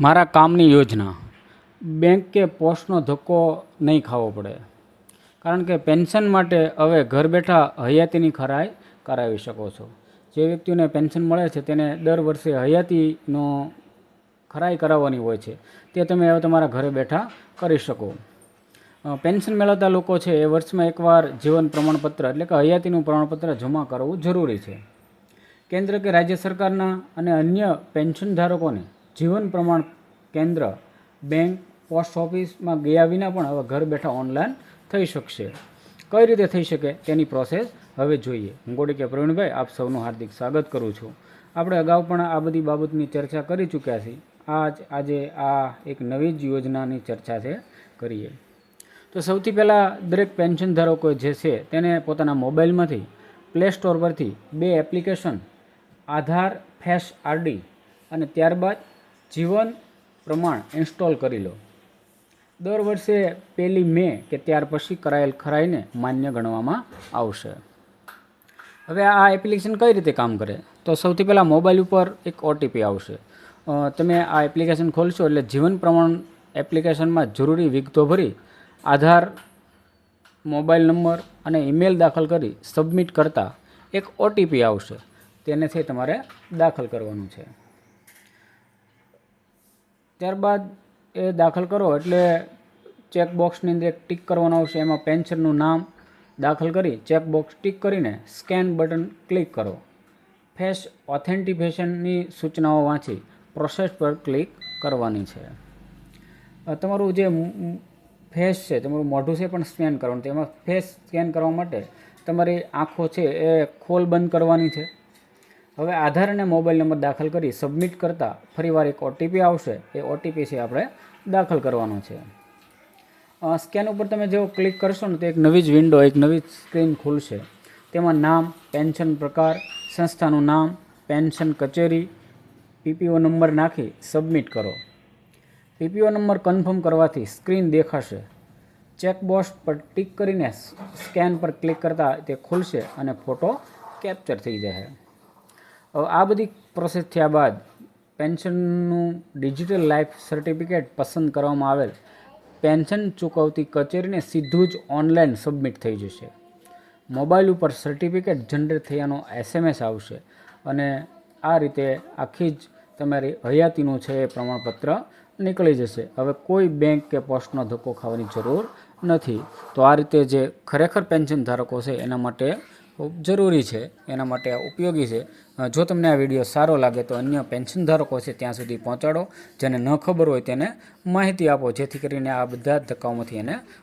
મારા કામની યોજના. બેંક કે પોસ્ટનો ધક્કો નહીં ખાવો પડે. કારણ કે પેન્શન માટે હવે ઘર બેઠા હયાતીની ખરાઈ કરાવી શકો છો. જે વ્યક્તિઓને પેન્શન મળે છે તેને દર વર્ષે હયાતીનો ખરાઈ કરાવવાની હોય છે. તે તમે હવે તમારા ઘરે બેઠા કરી શકો. પેન્શન મેળવતા લોકો છે એ વર્ષમાં એકવાર જીવન પ્રમાણપત્ર એટલે કે હયાતીનું પ્રમાણપત્ર જમા કરવું જરૂરી છે. કેન્દ્ર કે રાજ્ય સરકારના અને અન્ય પેન્શન ધારકોને જીવન પ્રમાણ કેન્દ્ર બેંક, પોસ્ટ ઓફિસમાં ગયા વિના પણ હવે ઘર બેઠા ઓનલાઈન થઈ શકશે. કઈ રીતે થઈ શકે તેની પ્રોસેસ હવે જોઈએ. હું ગોડીકે પ્રવીણભાઈ, આપ સૌનું હાર્દિક સ્વાગત કરું છું. આપણે અગાઉ પણ આ બધી બાબતની ચર્ચા કરી ચૂક્યા છીએ. આજ, આજે આ એક નવી જ યોજનાની ચર્ચા છે કરીએ. તો સૌથી પહેલાં દરેક પેન્શન ધારકો જે છે તેને પોતાના મોબાઈલમાંથી પ્લે સ્ટોર પરથી બે એપ્લિકેશન, આધાર ફેસ આરડી અને ત્યારબાદ જીવન પ્રમાણ ઇન્સ્ટોલ કરી લો. દર વર્ષે પહેલી મે કે ત્યાર પછી કરાયેલ ખરાઈને માન્ય ગણવામાં આવશે. હવે આ એપ્લિકેશન કઈ રીતે કામ કરે? તો સૌથી પહેલાં મોબાઈલ ઉપર એક ઓટીપી આવશે. તમે આ એપ્લિકેશન ખોલશો એટલે જીવન પ્રમાણ એપ્લિકેશનમાં જરૂરી વિગતો ભરી, આધાર, મોબાઈલ નંબર અને ઈમેલ દાખલ કરી સબમિટ કરતાં એક ઓટીપી આવશે. તેનેથી તમારે દાખલ કરવાનું છે. ત્યારબાદ એ દાખલ કરો એટલે ચેકબોક્સની અંદર એક ટિક કરવાનો આવશે. એમાં પેન્શનનું નામ દાખલ કરી ચેકબોક્સ ટિક કરીને સ્કેન બટન ક્લિક કરો. ફેસ ઓથેન્ટિફિકેશનની સૂચનાઓ વાંચી પ્રોસેસ પર ક્લિક કરવાની છે. તમારું જે ફેસ છે, તમારું મોઢું છે પણ સ્કેન કરવાનું. તેમાં ફેસ સ્કેન કરવા માટે તમારી આંખો છે એ ખોલ બંધ કરવાની છે. હવે આધાર અને મોબાઈલ નંબર દાખલ કરી સબમિટ કરતાં ફરીવાર એક ઓટીપી આવશે. એ ઓટીપી છે આપણે દાખલ કરવાનો છે. સ્કેન ઉપર તમે જેવો ક્લિક કરશો ને તો એક નવી જ વિન્ડો એક નવી જ સ્ક્રીન ખુલશે. તેમાં નામ પેન્શન પ્રકાર, સંસ્થાનું નામ પેન્શન કચેરી પીપીઓ નંબર નાખી સબમિટ કરો. પીપીઓ નંબર કન્ફર્મ કરવાથી સ્ક્રીન દેખાશે. ચેકબોક્સ પર ટિક કરીને સ્કેન પર ક્લિક કરતાં તે ખુલશે અને ફોટો કેપ્ચર થઈ જશે આ બધી પ્રોસેસ થયા બાદ પેન્શનનું ડિજિટલ લાઈફ સર્ટિફિકેટ પસંદ કરવામાં આવેલ. પેન્શન ચૂકવતી કચેરીને સીધું જ ઓનલાઈન સબમિટ થઈ જશે. મોબાઈલ ઉપર સર્ટિફિકેટ જનરેટ થયાનો એસએમએસ આવશે અને આ રીતે આખી જ તમારી હયાતીનું છે એ પ્રમાણપત્ર નીકળી જશે. હવે કોઈ બેંક કે પોસ્ટનો ધક્કો ખાવાની જરૂર નથી. તો આ રીતે જે ખરેખર પેન્શન ધારકો છે એના માટે ખૂબ જરૂરી છે, એના માટે ઉપયોગી છે. જો તમને આ વીડિયો સારો લાગે તો અન્ય પેન્શન ધારકો છે ત્યાં સુધી પહોંચાડો. જેને ન ખબર હોય તેને માહિતી આપો, જેથી કરીને આ બધા ધક્કાઓમાંથી એને